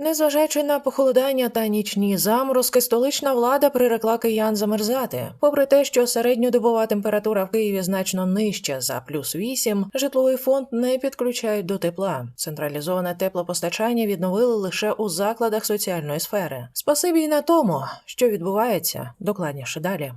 Незважаючи на похолодання та нічні заморозки, столична влада прирекла киян замерзати. Попри те, що середньодобова температура в Києві значно нижча за плюс 8, житловий фонд не підключають до тепла. Централізоване теплопостачання відновили лише у закладах соціальної сфери. Спасибі й на тому, що відбувається докладніше далі.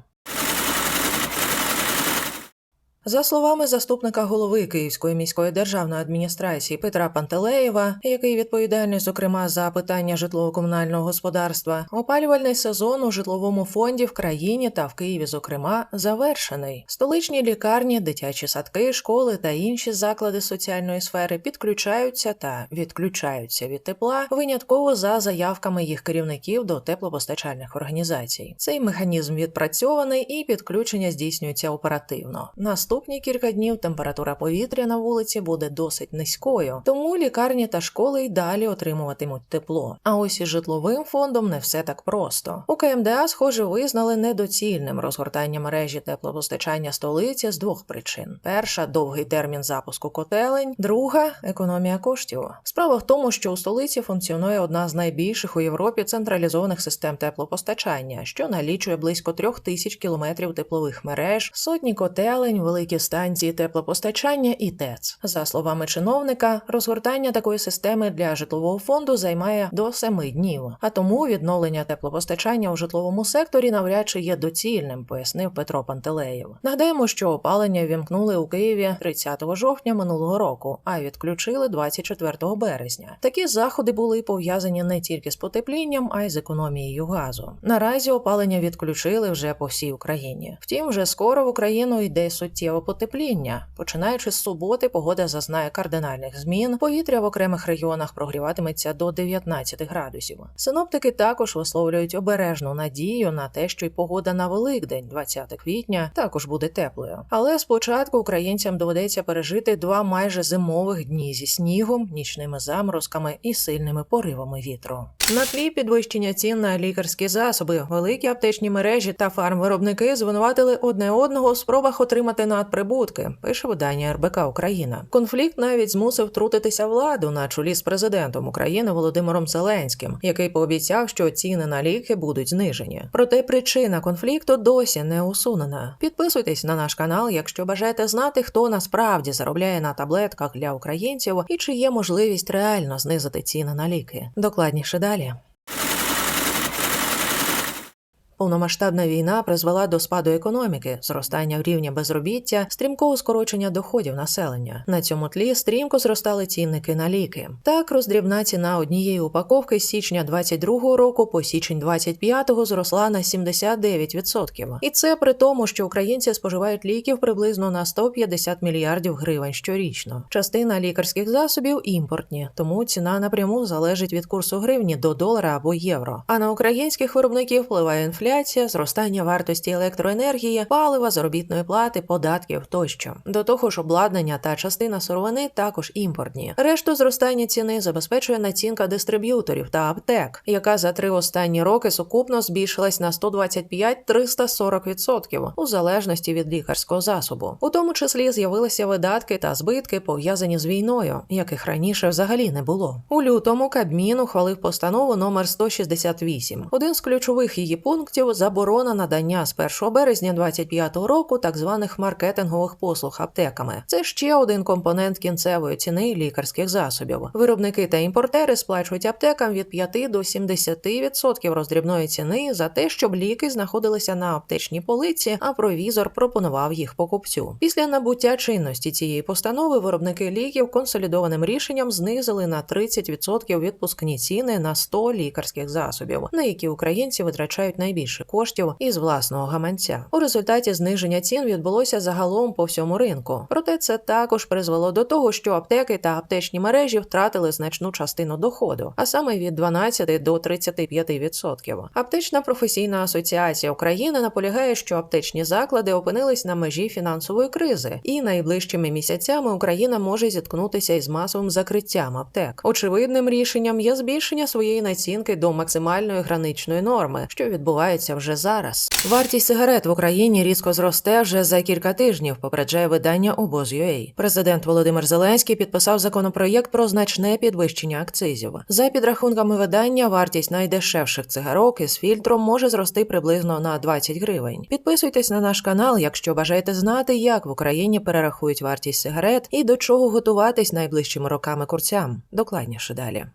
За словами заступника голови Київської міської державної адміністрації Петра Пантелеєва, який відповідальний зокрема за питання житлово-комунального господарства, опалювальний сезон у житловому фонді в країні та в Києві, зокрема, завершений. Столичні лікарні, дитячі садки, школи та інші заклади соціальної сфери підключаються та відключаються від тепла винятково за заявками їх керівників до теплопостачальних організацій. Цей механізм відпрацьований і підключення здійснюється оперативно. Наступні кілька днів температура повітря на вулиці буде досить низькою, тому лікарні та школи й далі отримуватимуть тепло. А ось із житловим фондом не все так просто. У КМДА, схоже, визнали недоцільним розгортання мережі теплопостачання столиці з двох причин: перша довгий термін запуску котелень, друга економія коштів. Справа в тому, що у столиці функціонує одна з найбільших у Європі централізованих систем теплопостачання, що налічує близько трьох тисяч кілометрів теплових мереж, сотні котелень, великі станції теплопостачання і ТЕЦ. За словами чиновника, розгортання такої системи для житлового фонду займає до семи днів, а тому відновлення теплопостачання у житловому секторі навряд чи є доцільним, пояснив Петро Пантелеєв. Нагадаємо, що опалення вімкнули у Києві 30 жовтня минулого року, а відключили 24 березня. Такі заходи були пов'язані не тільки з потеплінням, а й з економією газу. Наразі опалення відключили вже по всій Україні. Втім, вже скоро в Україну йде суттєве потепління. Починаючи з суботи, погода зазнає кардинальних змін. Повітря в окремих регіонах прогріватиметься до 19 градусів. Синоптики також висловлюють обережну надію на те, що й погода на Великдень, 20 квітня, також буде теплою. Але спочатку українцям доведеться пережити два майже зимових дні зі снігом, нічними заморозками і сильними поривами вітру. На тлі підвищення цін на лікарські засоби, великі аптечні мережі та фармвиробники звинуватили одне одного в спробах отримати надприбутки. Пише видання РБК Україна. Конфлікт навіть змусив втрутитися владу на чолі з президентом України Володимиром Зеленським, який пообіцяв, що ціни на ліки будуть знижені. Проте причина конфлікту досі не усунена. Підписуйтесь на наш канал, якщо бажаєте знати, хто насправді заробляє на таблетках для українців і чи є можливість реально знизити ціни на ліки. Докладніше далі. Yeah. Повномасштабна війна призвела до спаду економіки, зростання рівня безробіття, стрімкого скорочення доходів населення. На цьому тлі стрімко зростали цінники на ліки. Так, роздрібна ціна однієї упаковки з січня 22 року по січень 25-го зросла на 79%. І це при тому, що українці споживають ліків приблизно на 150 мільярдів гривень щорічно. Частина лікарських засобів імпортні, тому ціна напряму залежить від курсу гривні до долара або євро. А на українських виробників впливає інфляція інфляція, зростання вартості електроенергії, палива, заробітної плати, податків тощо. До того ж, обладнання та частина сировини також імпортні. Решту зростання ціни забезпечує націнка дистриб'юторів та аптек, яка за три останні роки сукупно збільшилась на 125-340% у залежності від лікарського засобу. У тому числі з'явилися видатки та збитки пов'язані з війною, яких раніше взагалі не було. У лютому Кабмін ухвалив постанову номер 168. Один з ключових її пунктів заборона надання з 1 березня 2025 року так званих маркетингових послуг аптеками. Це ще один компонент кінцевої ціни лікарських засобів. Виробники та імпортери сплачують аптекам від 5 до 70% роздрібної ціни за те, щоб ліки знаходилися на аптечній полиці, а провізор пропонував їх покупцю. Після набуття чинності цієї постанови виробники ліків консолідованим рішенням знизили на 30% відпускні ціни на 100 лікарських засобів, на які українці витрачають найбільше коштів із власного гаманця. У результаті зниження цін відбулося загалом по всьому ринку. Проте це також призвело до того, що аптеки та аптечні мережі втратили значну частину доходу, а саме від 12 до 35%. Аптечна професійна асоціація України наполягає, що аптечні заклади опинились на межі фінансової кризи, і найближчими місяцями Україна може зіткнутися із масовим закриттям аптек. Очевидним рішенням є збільшення своєї націнки до максимальної граничної норми, що відбувається відбуваються вже зараз. Вартість сигарет в Україні різко зросте вже за кілька тижнів. Попереджає видання обоз.ua. Президент Володимир Зеленський підписав законопроєкт про значне підвищення акцизів. За підрахунками видання, вартість найдешевших цигарок із фільтром може зрости приблизно на 20 гривень. Підписуйтесь на наш канал, якщо бажаєте знати, як в Україні перерахують вартість сигарет і до чого готуватись найближчими роками курцям. Докладніше далі.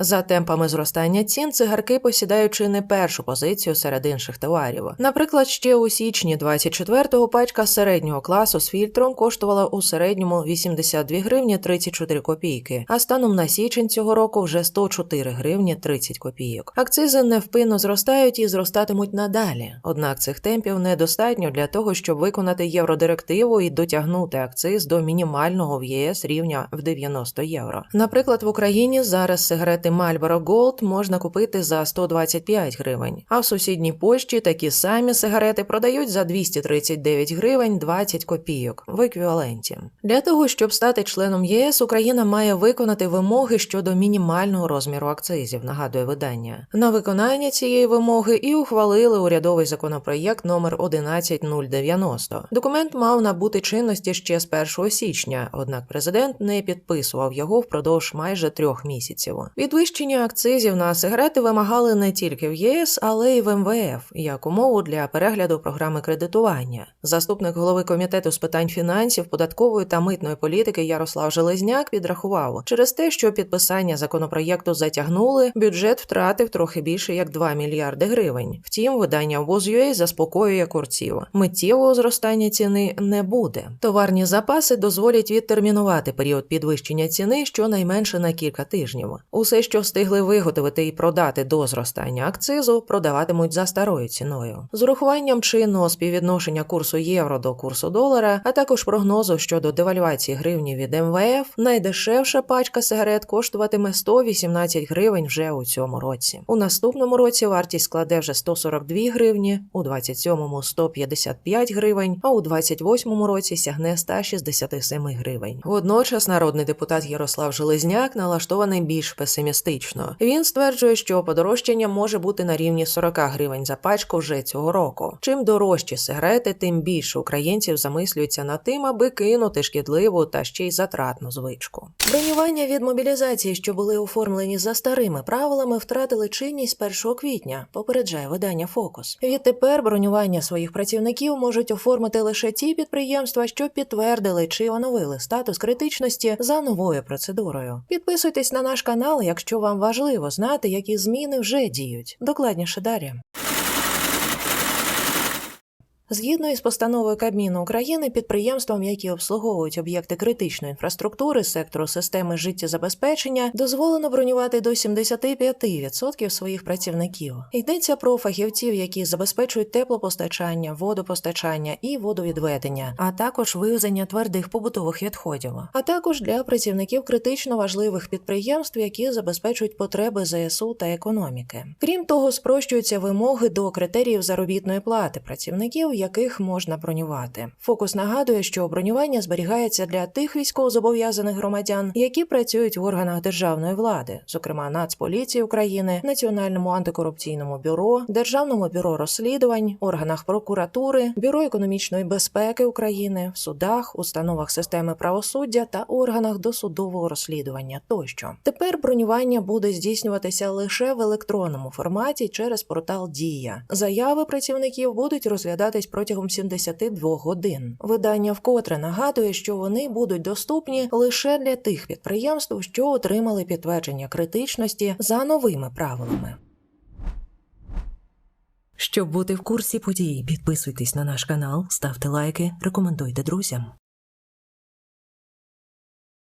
За темпами зростання цін цигарки посідають чи не першу позицію серед інших товарів. Наприклад, ще у січні 24-го пачка середнього класу з фільтром коштувала у середньому 82 гривні 34 копійки, а станом на січень цього року вже 104 гривні 30 копійок. Акцизи невпинно зростають і зростатимуть надалі. Однак цих темпів недостатньо для того, щоб виконати євродирективу і дотягнути акциз до мінімального в ЄС рівня в 90 євро. Наприклад, в Україні зараз сигарети Marlboro Gold можна купити за 125 гривень, а в сусідній Польщі такі самі сигарети продають за 239 гривень 20 копійок в еквіваленті. Для того щоб стати членом ЄС, Україна має виконати вимоги щодо мінімального розміру акцизів. Нагадує видання. На виконання цієї вимоги і ухвалили урядовий законопроєкт номер 11090. Документ мав набути чинності ще з 1 січня, однак президент не підписував його впродовж майже трьох місяців. Підвищення акцизів на сигарети вимагали не тільки в ЄС, але й в МВФ як умову для перегляду програми кредитування. Заступник голови комітету з питань фінансів, податкової та митної політики Ярослав Железняк підрахував, через те, що підписання законопроєкту затягнули, бюджет втратив трохи більше як 2 мільярди гривень. Втім, видання ВОЗ.UA заспокоює курців. Миттєвого зростання ціни не буде. Товарні запаси дозволять відтермінувати період підвищення ціни щонайменше на кілька тижнів. Усе, що встигли виготовити і продати до зростання акцизу, продаватимуть за старою ціною. З урахуванням чинного співвідношення курсу євро до курсу долара, а також прогнозу щодо девальвації гривні від МВФ, найдешевша пачка сигарет коштуватиме 118 гривень вже у цьому році. У наступному році вартість складе вже 142 гривні, у 27-му – 155 гривень, а у 28-му році сягне 167 гривень. Водночас народний депутат Ярослав Железняк налаштований більш песимістично. Він стверджує, що подорожчання може бути на рівні 40 гривень за пачку вже цього року. Чим дорожчі сигарети, тим більше українців замислюються над тим, аби кинути шкідливу та ще й затратну звичку. Бронювання від мобілізації, що були оформлені за старими правилами, втратили чинність 1 квітня. Попереджає видання Фокус. Відтепер бронювання своїх працівників можуть оформити лише ті підприємства, що підтвердили чи оновили статус критичності за новою процедурою. Підписуйтесь на наш канал, якщо вам важливо знати, які зміни вже діють. Докладніше далі. Згідно із постановою Кабміну України, підприємствам, які обслуговують об'єкти критичної інфраструктури сектору системи життєзабезпечення, дозволено бронювати до 75% своїх працівників. Йдеться про фахівців, які забезпечують теплопостачання, водопостачання і водовідведення, а також вивезення твердих побутових відходів, а також для працівників критично важливих підприємств, які забезпечують потреби ЗСУ та економіки. Крім того, спрощуються вимоги до критеріїв заробітної плати працівників яких можна бронювати. Фокус нагадує, що бронювання зберігається для тих військовозобов'язаних громадян, які працюють в органах державної влади, зокрема Нацполіції України, Національному антикорупційному бюро, Державному бюро розслідувань, органах прокуратури, бюро економічної безпеки України, в судах, установах системи правосуддя та органах досудового розслідування тощо. Тепер бронювання буде здійснюватися лише в електронному форматі через портал Дія. Заяви працівників будуть розглядатись протягом 72 годин. Видання вкотре нагадує, що вони будуть доступні лише для тих підприємств, що отримали підтвердження критичності за новими правилами. Щоб бути в курсі подій, підписуйтесь на наш канал, ставте лайки, рекомендуйте друзям.